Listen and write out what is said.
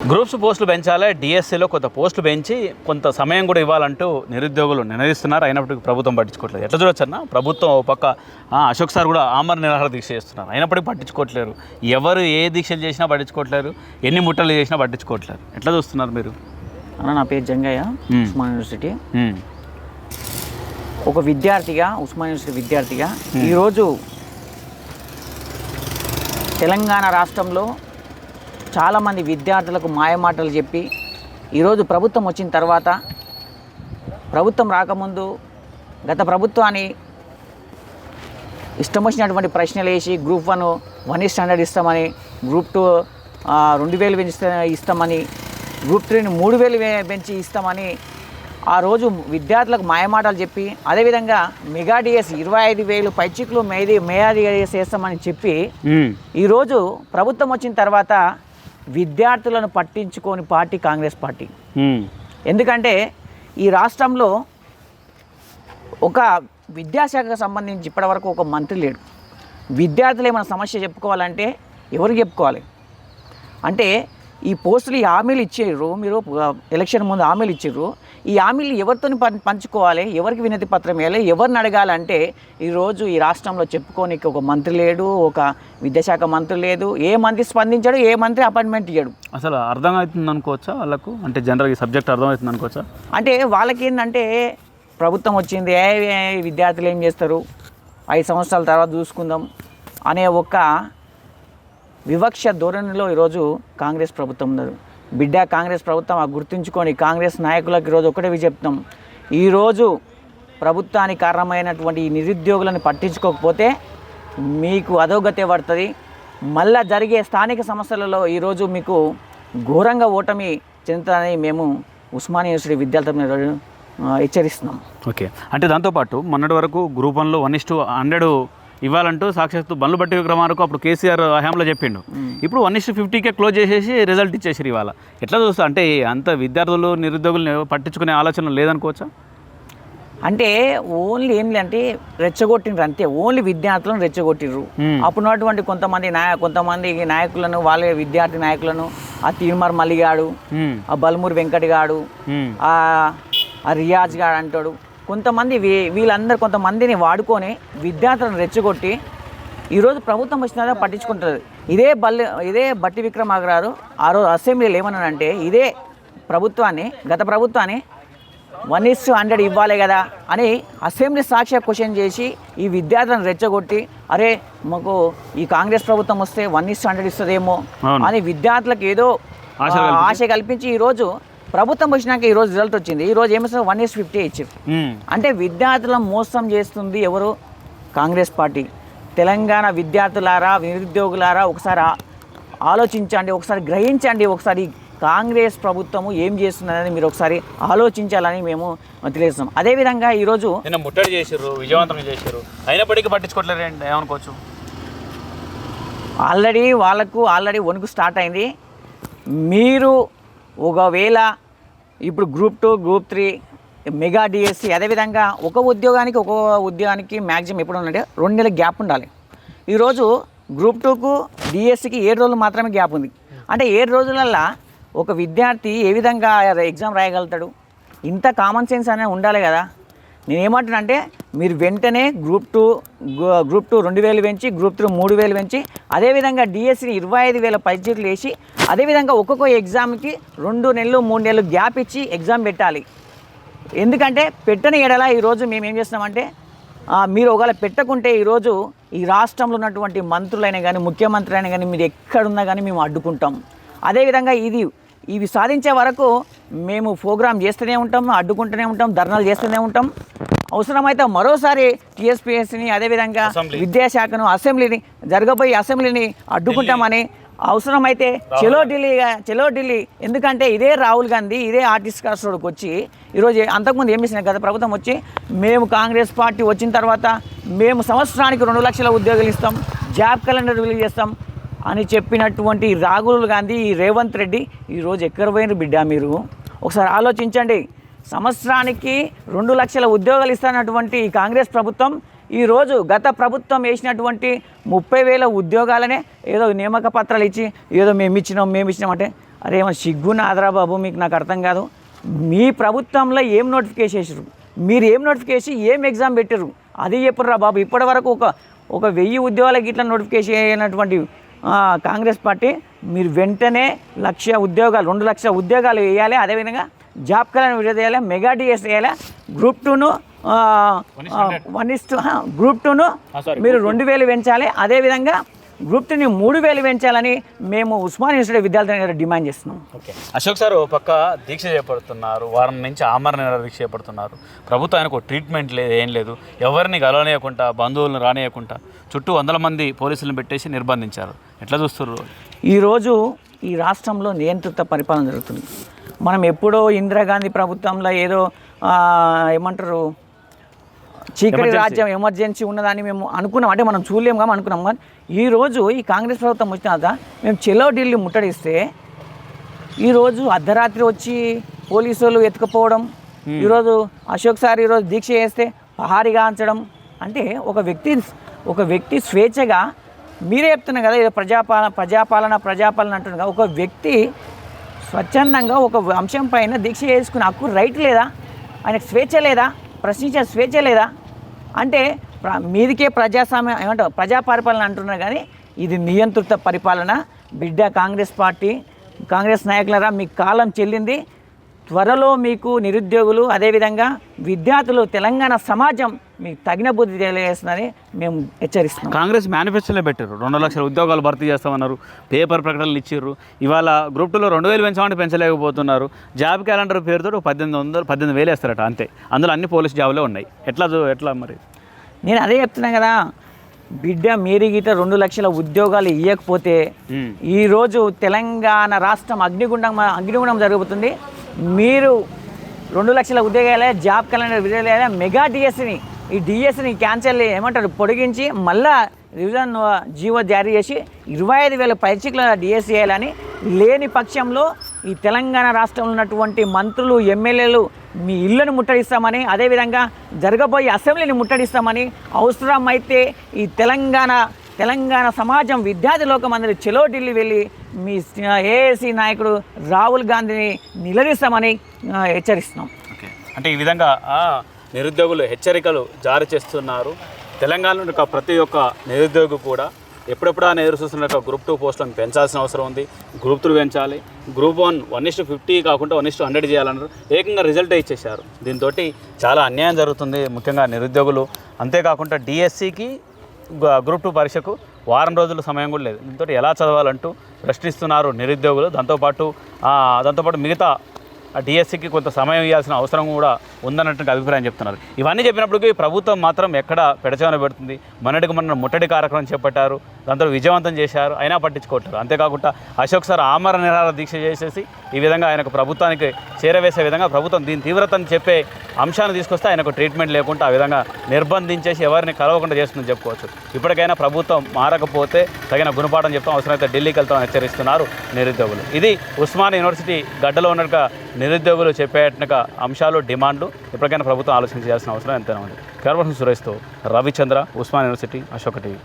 Groups పోస్టులు పెంచాలి డిఎస్సిలో కొంత పోస్టులు పెంచి కొంత సమయం కూడా ఇవ్వాలంటూ నిరుద్యోగులు నినదిస్తున్నారు అయినప్పటికీ ప్రభుత్వం పట్టించుకోవట్లేదు. ఎట్లా చూడొచ్చన్న? ప్రభుత్వం ఓ పక్క అశోక్ సార్ కూడా ఆమర నిరాహార దీక్ష చేస్తున్నారు. అయినప్పటికీ పట్టించుకోవట్లేరు ఎవరు ఏ దీక్షలు చేసినా పట్టించుకోవట్లేరు ఎన్ని ముట్టలు చేసినా పట్టించుకోవట్లేరు ఎట్లా చూస్తున్నారు మీరు? అన్న నా పేరు జంగయ్య. ఉస్మాన్ యూనివర్సిటీ. ఒక విద్యార్థిగా ఉస్మాన్ యూనివర్సిటీ విద్యార్థిగా ఈరోజు తెలంగాణ రాష్ట్రంలో చాలామంది విద్యార్థులకు మాయమాటలు చెప్పి ఈరోజు ప్రభుత్వం వచ్చిన తర్వాత ప్రభుత్వం రాకముందు గత ప్రభుత్వాన్ని ఇష్టం వచ్చినటువంటి ప్రశ్నలు వేసి గ్రూప్ వన్ వన్ స్టాండర్డ్ ఇస్తామని గ్రూప్ టూ రెండు వేలు పెంచితే ఇస్తామని గ్రూప్ త్రీని మూడు వేలు పెంచి ఇస్తామని ఆ రోజు విద్యార్థులకు మాయమాటలు చెప్పి అదేవిధంగా మెగా డిఎస్ ఇరవై ఐదు వేలు పైచిక్లు మేది మెగా డిఎస్ వేస్తామని చెప్పి ఈరోజు ప్రభుత్వం వచ్చిన తర్వాత విద్యార్థులను పట్టించుకోని పార్టీ కాంగ్రెస్ పార్టీ. ఎందుకంటే ఈ రాష్ట్రంలో ఒక విద్యాశాఖకు సంబంధించి ఇప్పటివరకు ఒక మంత్రి లేడు. విద్యార్థులు ఏమైనా సమస్య చెప్పుకోవాలంటే ఎవరికి చెప్పుకోవాలి? అంటే ఈ పోస్టులు ఈ హామీలు ఇచ్చారు. మీరు ఎలక్షన్ ముందు హామీలు ఇచ్చారు. ఈ హామీలు ఎవరితో పంచుకోవాలి? ఎవరికి వినతి పత్రం ఇవ్వాలి? ఎవరిని అడగాలంటే ఈరోజు ఈ రాష్ట్రంలో చెప్పుకోనికి ఒక మంత్రి లేడు ఒక విద్యాశాఖ మంత్రి లేదు. ఏ మంత్రి స్పందించాడు ఏ మంత్రి అపాయింట్మెంట్ ఇయ్యాడు. అసలు అర్థమవుతుంది అనుకోవచ్చా వాళ్ళకు? అంటే జనరల్ ఈ సబ్జెక్ట్ అర్థమవుతుంది అనుకోవచ్చా? అంటే వాళ్ళకి ఏంటంటే ప్రభుత్వం వచ్చింది ఏ ఏ విద్యార్థులు ఏం చేస్తారు? ఐదు సంవత్సరాల తర్వాత చూసుకుందాం అనే ఒక వివక్ష ధోరణిలో ఈరోజు కాంగ్రెస్ ప్రభుత్వం ఉన్నారు బిడ్డ కాంగ్రెస్ ప్రభుత్వం ఆ గుర్తుంచుకొని కాంగ్రెస్ నాయకులకు ఈరోజు ఒకటే చెప్తాం ఈరోజు ప్రభుత్వానికి కారణమైనటువంటి ఈ నిరుద్యోగులను పట్టించుకోకపోతే మీకు అధోగతే పడుతుంది. మళ్ళా జరిగే స్థానిక సమస్యలలో ఈరోజు మీకు ఘోరంగా ఓటమి చెందుతానని మేము ఉస్మానియా యూనివర్సిటీ విద్యార్థులను హెచ్చరిస్తున్నాం. ఓకే. అంటే దాంతోపాటు మొన్నటి వరకు గ్రూప్ వన్లో వన్ ఇస్ హండ్రెడ్ ఇవ్వాలంటూ సాక్షాత్తు బండ్లు బట్టి విక్రమార్కు అప్పుడు కేసీఆర్ హయాంలో చెప్పిండు. ఇప్పుడు వన్ ఇస్ ఫిఫ్టీకే క్లోజ్ చేసేసి రిజల్ట్ ఇచ్చేసారు ఇవాళ. ఎట్లా చూస్తా? అంటే అంత విద్యార్థులు నిరుద్యోగులు పట్టించుకునే ఆలోచన లేదనుకోవచ్చా? అంటే ఓన్లీ ఏంటి అంటే రెచ్చగొట్టిండ్రు అంతే. ఓన్లీ విద్యార్థులను రెచ్చగొట్టిర్రు Hmm. అప్పుడు ఉన్నటువంటి కొంతమంది నాయ కొంతమంది నాయకులను వాళ్ళ విద్యార్థి నాయకులను ఆ తీర్మార్ మల్లిగాడు ఆ బల్మూరి వెంకట్ గాడు ఉమ్, ఆ ఆ రియాజ్ గాడు అంటాడు. కొంతమంది వీ- వీళ్ళందరూ కొంతమందిని వాడుకొని విద్యార్థులను రెచ్చగొట్టి ఈరోజు ప్రభుత్వం వచ్చినా పట్టించుకుంటుంది ఇదే బల్లి ఇదే బట్టి విక్రమాగరారు ఆ రోజు అసెంబ్లీలో ఏమన్నానంటే ఇదే ప్రభుత్వాన్ని గత ప్రభుత్వాన్ని వన్ ఇస్ హండ్రెడ్ ఇవ్వాలి కదా అని అసెంబ్లీ సాక్షి క్వశ్చన్ చేసి ఈ విద్యార్థులను రెచ్చగొట్టి అరే మాకు ఈ కాంగ్రెస్ ప్రభుత్వం వస్తే వన్ ఇస్ హండ్రెడ్ ఇస్తుందేమో. అని విద్యార్థులకు ఏదో. ఆశ కల్పించి ఈరోజు ప్రభుత్వం వచ్చినాక ఈరోజు రిజల్ట్ వచ్చింది. ఈరోజు ఏమిస్తారు వన్ ఇస్ ఫిఫ్టీ ఇచ్చారు అంటే విద్యార్థులను మోసం చేస్తుంది ఎవరు? కాంగ్రెస్ పార్టీ. తెలంగాణ విద్యార్థులారా నిరుద్యోగులారా ఒకసారి ఆలోచించండి ఒకసారి గ్రహించండి ఒకసారి కాంగ్రెస్ ప్రభుత్వము ఏం చేస్తున్నదని మీరు ఒకసారి ఆలోచించాలని మేము తెలియజేస్తున్నాం. అదేవిధంగా ఈరోజు నిన్న ముట్టడి చేసారు విజయవంతంగా చేశారు అయినప్పటికీ పట్టించుకోవట్లేదు ఏమనుకోవచ్చు? ఆల్రెడీ వాళ్ళకు ఆల్రెడీ వణుకు స్టార్ట్ అయింది. మీరు ఒకవేళ ఇప్పుడు group two group three mega DSC అదేవిధంగా ఒక ఉద్యోగానికి ఒక ఉద్యోగానికి మ్యాక్సిమం ఎప్పుడు ఉందంటే రెండు నెలల గ్యాప్ ఉండాలి. ఈరోజు గ్రూప్ టూకు డిఎస్సికి ఏడు రోజులు మాత్రమే గ్యాప్ ఉంది. అంటే ఏడు రోజులల్లా ఒక విద్యార్థి ఏ విధంగా ఎగ్జామ్ రాయగలుగుతాడు? ఇంత కామన్ సెన్స్ అనేది ఉండాలి కదా. నేను ఏమంటున్నానంటే మీరు వెంటనే గ్రూప్ టూ గ్రూప్ టూ రెండు వేలు పెంచి గ్రూప్ త్రీ మూడు వేలు పెంచి అదేవిధంగా డిఎస్సిని ఇరవై ఐదు వేల పైచీట్లు వేసి అదేవిధంగా ఒక్కొక్క ఎగ్జామ్కి రెండు నెలలు మూడు నెలలు గ్యాప్ ఇచ్చి ఎగ్జామ్ పెట్టాలి. ఎందుకంటే పెట్టని ఎడల ఈరోజు మేము ఏం చేస్తున్నామంటే మీరు ఒకవేళ పెట్టకుంటే ఈరోజు ఈ రాష్ట్రంలో ఉన్నటువంటి మంత్రులైనా కానీ ముఖ్యమంత్రి అయినా కానీ మీరు ఎక్కడున్నా కానీ మేము అడ్డుకుంటాం. అదేవిధంగా ఇది ఇవి సాధించే వరకు మేము ప్రోగ్రామ్ చేస్తూనే ఉంటాం అడ్డుకుంటూనే ఉంటాం ధర్నాలు చేస్తూనే ఉంటాం. అవసరమైతే మరోసారి టీఎస్పీఎస్ని అదేవిధంగా. విద్యాశాఖను అసెంబ్లీని జరగబోయే అసెంబ్లీని అడ్డుకుంటామని అవసరమైతే చెలో ఢిల్లీ చెలో ఢిల్లీ. ఎందుకంటే ఇదే రాహుల్ గాంధీ ఇదే ఆర్టిస్ట్ కాస్ట్రోడ్కి వచ్చి ఈరోజు అంతకుముందు ఏం చేసిన గత ప్రభుత్వం వచ్చి మేము కాంగ్రెస్ పార్టీ వచ్చిన తర్వాత మేము సంవత్సరానికి రెండు లక్షల ఉద్యోగాలు ఇస్తాం జాబ్ క్యాలెండర్ రిలీజ్ చేస్తాం అని చెప్పినటువంటి రాహుల్ గాంధీ ఈ రేవంత్ రెడ్డి ఈరోజు ఎక్కడ పోయినారు బిడ్డ మీరు? ఒకసారి ఆలోచించండి. సంవత్సరానికి రెండు లక్షల ఉద్యోగాలు ఇస్తున్నటువంటి ఈ కాంగ్రెస్ ప్రభుత్వం ఈరోజు గత ప్రభుత్వం వేసినటువంటి ముప్పై వేల ఉద్యోగాలనే ఏదో నియామక పత్రాలు ఇచ్చి ఏదో మేము ఇచ్చినాం మేము ఇచ్చినాం అంటే అరేమో సిగ్గున ఆదరా బాబు మీకు నాకు అర్థం కాదు. మీ ప్రభుత్వంలో ఏం నోటిఫికేషన్ చేసారు మీరు ఏం నోటిఫికేషన్ ఏం ఎగ్జామ్ పెట్టారు అది చెప్పుర్రా బాబు. ఇప్పటి వరకు ఒక ఒక వెయ్యి ఉద్యోగాలకి ఇట్లా నోటిఫికేషన్ అయినటువంటి కాంగ్రెస్ పార్టీ మీరు వెంటనే లక్ష ఉద్యోగాలు రెండు లక్షల ఉద్యోగాలు వేయాలి. అదేవిధంగా జాబ్ కళను విడదీయాలి మెగా డిఎస్ వేయాలి గ్రూప్ టూను వన్ ఇస్ గ్రూప్ టూను మీరు రెండు వేలు పెంచాలి. అదేవిధంగా గ్రూప్ టూని మూడు వేలు పెంచాలని మేము ఉస్మాన్ యూనివర్సిటీ విద్యార్థుల గారు డిమాండ్ చేస్తున్నాం. ఓకే. అశోక్ సార్ ఓ పక్క దీక్ష చేపడుతున్నారు. వారం నుంచి ఆమరణ దీక్ష చేపడుతున్నారు. ప్రభుత్వం ఆయనకు ట్రీట్మెంట్ లేదు ఏం లేదు. ఎవరిని గలవనీయకుండా బంధువులను రానియకుండా చుట్టూ వందల మంది పోలీసులను పెట్టేసి నిర్బంధించారు. ఎట్లా చూస్తున్నారు ఈరోజు ఈ రాష్ట్రంలో నియంత్రిత పరిపాలన జరుగుతుంది. మనం ఎప్పుడో ఇందిరాగాంధీ ప్రభుత్వంలో ఏదో ఏమంటారు చీకటి. రాజ్యం ఎమర్జెన్సీ ఉన్నదని మేము అనుకున్నాం. అంటే మనం చూడలేం కానీ అనుకున్నాం. కానీ ఈరోజు ఈ కాంగ్రెస్ ప్రభుత్వం వచ్చిన తర్వాత మేము చెలో ఢిల్లీ ముట్టడిస్తే ఈరోజు అర్ధరాత్రి వచ్చి పోలీసు వాళ్ళు ఎత్తుకుపోవడం ఈరోజు అశోక్ సార్ ఈరోజు దీక్ష చేస్తే పహారిగా అంచడం. అంటే ఒక వ్యక్తి ఒక వ్యక్తి స్వేచ్ఛగా మీరే చెప్తున్నారు కదా ఏదో ప్రజాపాలన ప్రజాపాలన ప్రజాపాలన అంటున్నారు ఒక వ్యక్తి స్వచ్ఛందంగా ఒక అంశం పైన దీక్ష చేసుకునే హక్కు రైట్ లేదా? ఆయనకు స్వేచ్ఛ లేదా? ప్రశ్నించే స్వేచ్ఛ లేదా? అంటే ప్ర- మీదికే ప్రజాస్వామ్యం ఏమంటారు ప్రజా పరిపాలన అంటున్నారు కానీ ఇది నియంత్రిత పరిపాలన. బిడ్డ కాంగ్రెస్ పార్టీ కాంగ్రెస్ నాయకులరా మీ కాలం చెల్లింది. త్వరలో మీకు నిరుద్యోగులు అదేవిధంగా విద్యార్థులు తెలంగాణ సమాజం మీకు తగిన బుద్ధి తెలియజేస్తుందని మేము హెచ్చరిస్తున్నాం. కాంగ్రెస్ మేనిఫెస్టోలో పెట్టారు. రెండు లక్షల ఉద్యోగాలు భర్తీ చేస్తామన్నారు. పేపర్ ప్రకటనలు ఇచ్చిర్రు. ఇవాళ గ్రూప్ టూలో రెండు వేలు పెంచామంటే పెంచలేకపోతున్నారు. జాబ్ క్యాలెండర్ పేరుతో పద్దెనిమిది వందలు పద్దెనిమిది వేలు వేస్తారట అంతే. అందులో అన్ని పోలీస్ జాబులే ఉన్నాయి. ఎట్లా ఎట్లా మరి? నేను అదే చెప్తున్నా కదా బిడ్డ మీరు గీత రెండు లక్షల ఉద్యోగాలు ఇవ్వకపోతే. ఈరోజు తెలంగాణ రాష్ట్రం అగ్నిగుండం అగ్నిగుండం జరుగుతుంది. మీరు రెండు లక్షల ఉద్యోగాలే జాబ్ క్యాలెండర్ విడుదల మెగా డిఎస్సిని ఈ డిఎస్సిని క్యాన్సిల్ ఏమంటారు పొడిగించి మళ్ళా రివిజన్ జీవో జారీ చేసి ఇరవై ఐదు వేల పైచికల డిఎస్సి చేయాలని లేని పక్షంలో ఈ తెలంగాణ రాష్ట్రంలో ఉన్నటువంటి మంత్రులు ఎమ్మెల్యేలు మీ ఇళ్ళను ముట్టడిస్తామని అదేవిధంగా జరగబోయే అసెంబ్లీని ముట్టడిస్తామని అవసరమైతే ఈ తెలంగాణ తెలంగాణ సమాజం విద్యార్థి లోకం అందరి చెలో ఢిల్లీ వెళ్ళి మీ ఏఏసీ నాయకుడు రాహుల్ గాంధీని నిలదీస్తామని హెచ్చరిస్తున్నాం. అంటే ఈ విధంగా నిరుద్యోగులు హెచ్చరికలు జారీ చేస్తున్నారు. తెలంగాణలో ఉన్న ప్రతి ఒక్క నిరుద్యోగి కూడా ఎప్పుడెప్పుడా ఎదురు చూస్తున్న యొక్క గ్రూప్ టూ పోస్టులను పెంచాల్సిన అవసరం ఉంది. గ్రూప్ త్రీ పెంచాలి. Group one one is to fifty కాకుండా వన్ ఇస్టు హండ్రెడ్ చేయాలన్నారు. ఏకంగా రిజల్ట్ ఇచ్చేశారు. దీంతో చాలా అన్యాయం జరుగుతుంది. ముఖ్యంగా నిరుద్యోగులు. అంతేకాకుండా డిఎస్సికి గ్రూప్ టూ పరీక్షకు వారం రోజుల సమయం కూడా లేదు. దీంతో ఎలా చదవాలంటూ ప్రశ్నిస్తున్నారు నిరుద్యోగులు. దాంతోపాటు దాంతోపాటు మిగతా డిఎస్సికి కొంత సమయం ఇవ్వాల్సిన అవసరం కూడా ఉందన్నట్టు అభిప్రాయం చెప్తున్నారు. ఇవన్నీ చెప్పినప్పటికీ ప్రభుత్వం మాత్రం ఎక్కడ పెడచవన పెడుతుంది. మొన్నటికి మొన్న ముట్టడి కార్యక్రమం చేపట్టారు. దాంతో విజయవంతం చేశారు. అయినా పట్టించుకోవట్లేదు. అంతేకాకుండా అశోక్ సార్ ఆమర నిరాహార దీక్ష చేసేసి ఈ విధంగా ఆయనకు ప్రభుత్వానికి చేరవేసే విధంగా ప్రభుత్వం దీని తీవ్రతను చెప్పే అంశాన్ని తీసుకొస్తే ఆయనకు ట్రీట్మెంట్ లేకుండా ఆ విధంగా నిర్బంధించేసి ఎవరిని కలవకుండా చేస్తుందని చెప్పుకోవచ్చు. ఇప్పటికైనా ప్రభుత్వం మారకపోతే తగిన గుణపాఠం చెప్తాం. అవసరమైతే ఢిల్లీకి వెళ్తామని హెచ్చరిస్తున్నారు నిరుద్యోగులు. ఇది ఉస్మాన్ యూనివర్సిటీ గడ్డలో ఉన్నట్టుగా నిరుద్యోగులు చెప్పేట్టుగా అంశాలు డిమాండ్లు ఇప్పటికైనా ప్రభుత్వం ఆలోచన చేయాల్సిన అవసరం ఎంతైనా ఉంది. కర్వసం సురేష్తో రవిచంద్ర ఉస్మాన్ యూనివర్సిటీ అశోక్ టీవీ.